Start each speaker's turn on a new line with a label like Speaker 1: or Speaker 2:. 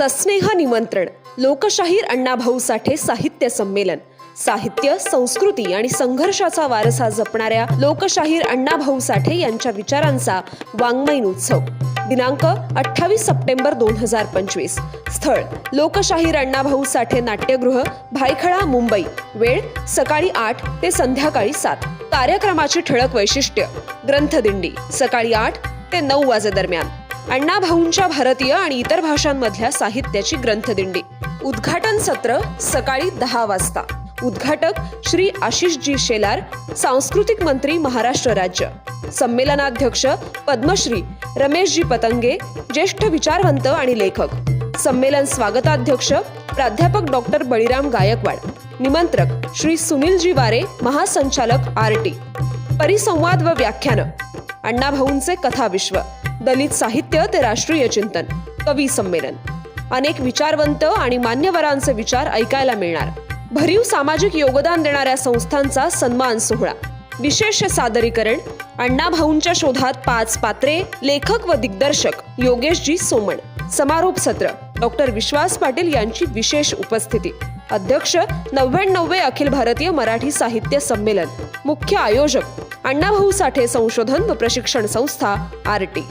Speaker 1: सस्नेह निमंत्रण लोकशाहीर अण्णाभाऊ साठे साहित्य संमेलन. साहित्य संस्कृती आणि संघर्षाचा वारसा जपणाऱ्या लोकशाहीर अण्णाभाऊ साठे यांच्या विचारांचा वाङ्मयीन उत्सव. दिनांक अठ्ठावीस सप्टेंबर दोन हजार पंचवीस. स्थळ लोकशाहीर अण्णाभाऊ साठे नाट्यगृह भायखळा मुंबई. वेळ सकाळी आठ ते संध्याकाळी सात. कार्यक्रमाची ठळक वैशिष्ट्य ग्रंथदिंडी सकाळी आठ ते नऊ वाजेदरम्यान. अण्णाभाऊंच्या भारतीय आणि इतर भाषांमधल्या साहित्याची ग्रंथदिंडी. उद्घाटन सत्र सकाळी दहा वाजता. उद्घाटक श्री आशिषजी शेलार सांस्कृतिक मंत्री महाराष्ट्र राज्य. संमेलनाध्यक्ष पद्मश्री रमेशजी पतंगे ज्येष्ठ विचारवंत आणि लेखक. संमेलन स्वागताध्यक्ष प्राध्यापक डॉक्टर बळीराम गायकवाड. निमंत्रक श्री सुनीलजी वारे महासंचालक आर टी. परिसंवाद व व्याख्यान. अण्णाभाऊंचे कथाविश्व. दलित साहित्य ते राष्ट्रीय चिंतन कवी संमेलन. अनेक विचारवंत आणि मान्यवरांचे विचार ऐकायला मिळणार. भरीव सामाजिक योगदान देणाऱ्या संस्थांचा सन्मान सोहळा. विशेष सादरीकरण अण्णाभाऊंच्या शोधात पाच पात्रे लेखक व दिग्दर्शक योगेशजी सोमण. समारोप सत्र डॉक्टर विश्वास पाटील यांची विशेष उपस्थिती. अध्यक्ष नव्याण्णवे अखिल भारतीय मराठी साहित्य संमेलन. मुख्य आयोजक अण्णाभाऊ साठे संशोधन व प्रशिक्षण संस्था आर टी.